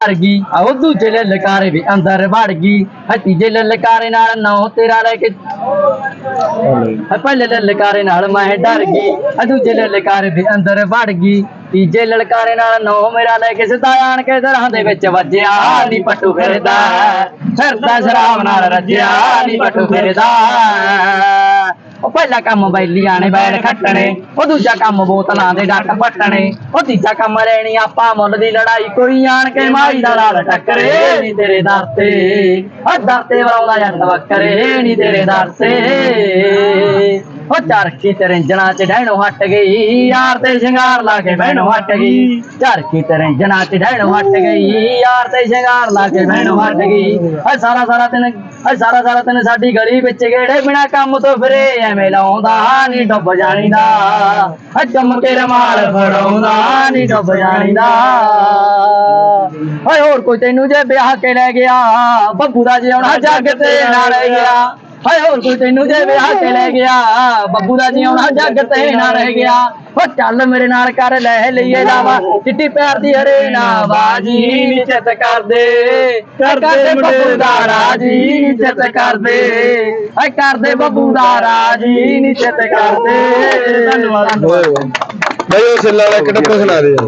ਮਰ ਗਈ ਉਹ ਦੂਜੇ ਲਲਕਾਰੇ ਵੀ ਅੰਦਰ ਵੜ ਗਈ। ਆ ਤੀਜੇ ਲਲਕਾਰੇ ਨਾਲ ਨੌ ਤੇਰਾ ਲੈ ਕੇ ਪਹਿਲੇ ਲਲਕਾਰੇ ਨਾਲ ਮੈਂ ਡਰ ਗਈ। ਆ ਦੂਜੇ ਲਲਕਾਰੇ ਵੀ ਅੰਦਰ ਵੜ ਗਈ। ਤੀਜੇ ਲਲਕਾਰੇ ਨਾਲ ਨੌ ਮੇਰਾ ਲੈ ਕੇ ਸਿੱਧਾ ਆਣ ਕੇ ਦਰਾਂ ਦੇ ਵਿੱਚ ਵੱਜਿਆ। ਨੀ ਪੱਟੂ ਫਿਰਦਾ। ਫਿਰਦਾ ਸ਼ਰਾਬ ਨਾਲ ਰੱਜਿਆ। ਨੀ ਪੱਟੂ ਫਿਰਦਾ। ਪਹਿਲਾ ਕੰਮ ਬੈਲੀਆਂ ਨੇ ਬੈਲ ਖੱਟਣੇ ਉਹ ਦੂਜਾ ਕੰਮ ਬੋਤਲਾਂ ਦੇ ਡੱਟ ਪੱਟਣੇ ਉਹ ਤੀਜਾ ਕੰਮ ਲੈਣੀ ਆਪਾਂ ਮੁੱਲ ਦੀ ਲੜਾਈ ਕੋਈ ਆਣ ਕੇ ਮਾਈ ਦਾ ਲਾਲ ਟੱਕਰੇ ਨੀ ਤੇਰੇ ਦਰ ਤੇ। ਦਰ ਤੇ ਵਰਾਉਂਦਾ ਜੱਟ ਵੱਕਰੇ ਨੀ ਤੇਰੇ ਦਰ ਤੇ। ਉਹ ਚਰਖੀ ਤੇ ਰੰਜਣਾ ਚ ਡਹਿਣੋਂ ਹਟ ਗਈ। ਯਾਰ ਤੇ ਸ਼ਿੰਗਾਰ ਲਾ ਕੇ ਬਹਿਣੋਂ ਹਟ ਗਈ। ਚਰਖੀ ਤੇ ਰੰਜਣਾ ਚ ਡਹਿਣੋਂ ਹਟ ਗਈ। ਯਾਰ ਤੇ ਸ਼ਿੰਗਾਰ ਲਾ ਕੇ ਬਹਿਣੋਂ ਹਟ ਗਈ। ਓ ਸਾਰਾ ਸਾਰਾ ਦਿਨ ਓ ਸਾਰਾ ਸਾਰਾ ਦਿਨ ਸਾਡੀ ਗਲੀ ਵਿੱਚ ਗੇੜੇ ਬਿਨਾ ਕੰਮ ਤੋਂ ਫਿਰੇ। ਐਵੇਂ ਲਾਉਂਦਾ ਨਹੀਂ ਡੁੱਬ ਜਾਣੀ ਦਾ ਓ ਚੁੰਮ ਕੇ ਰਮਾਲ ਫੜਾਉਂਦਾ ਨਹੀਂ ਡੁੱਬ ਜਾਣੀ ਦਾ ਓਏ ਹੋਰ ਕੋਈ ਤੈਨੂੰ ਜੇ ਵਿਆਹ ਕੇ ਲੈ ਗਿਆ? ਬੱਬੂ ਦਾ ਜਿਉਣਾ ਜੱਗ ਤੇ ਨਾ ਗਿਆ। ਹਾਏ ਹੋਰ ਕੋਈ ਤੈਨੂੰ ਜੇ ਵਿਆਹ ਕੇ ਲੈ ਗਿਆ ਬੱਬੂ ਦਾ ਜਿਉਣਾ ਜੱਗ ਤੇ ਨਾ ਰਹਿ ਗਿਆ। ਓ ਚੱਲ ਮੇਰੇ ਨਾਲ ਕਰ ਲੈ ਲਈਏ ਲਾਵਾ ਚਿੱਟੀ ਪੈਰ ਦੀ ਹਰੇ ਨਾ ਬਾਜੀ ਨਿਚਤ ਕਰ ਦੇ ਕਰਦੇ ਬੱਬੂ ਦਾ ਰਾਜੀ ਨਿਚਤ ਕਰ ਦੇ ਹਾਏ ਕਰਦੇ ਬੱਬੂ ਦਾ ਰਾਜੀ ਨਿਚਤ ਕਰ ਦੇ ਧੰਨਵਾਦ। ਬਈ ਉਹ ਛਿੱਲਾ ਵਾਲਾ ਇੱਕ ਟੱਪਾ ਸੁਣਾ ਦੇ ਯਾਰ।